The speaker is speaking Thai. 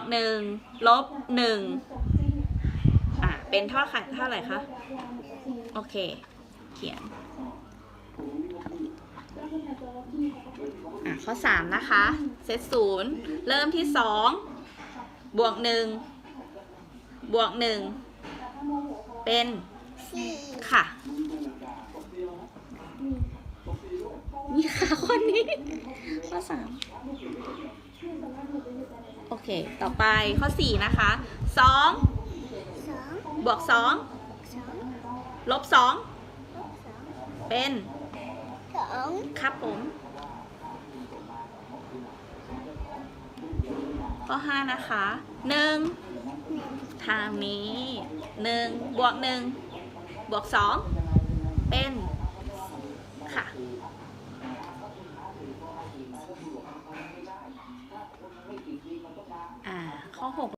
กหนึ่งลบหนึ่งอะเป็นเท่าไหร่เท่าไหร่คะ โอเค เขียนอะข้อ 3 นะคะ เซตศูนย์เริ่มที่ 2 บวก 1 บวก 1 เป็นสี่ค่ะ นี่ค่ะคนนี้ ข้อ 3 เค ต่อไปข้อ 4 นะคะ2สองบวก2สองลบสอง2เป็นสองครับผม ข้อ 5 นะคะ1หนึ่งทางนี้ 1 บวก 1 บวก 2 เป็น ค่ะ อ่าข้อ6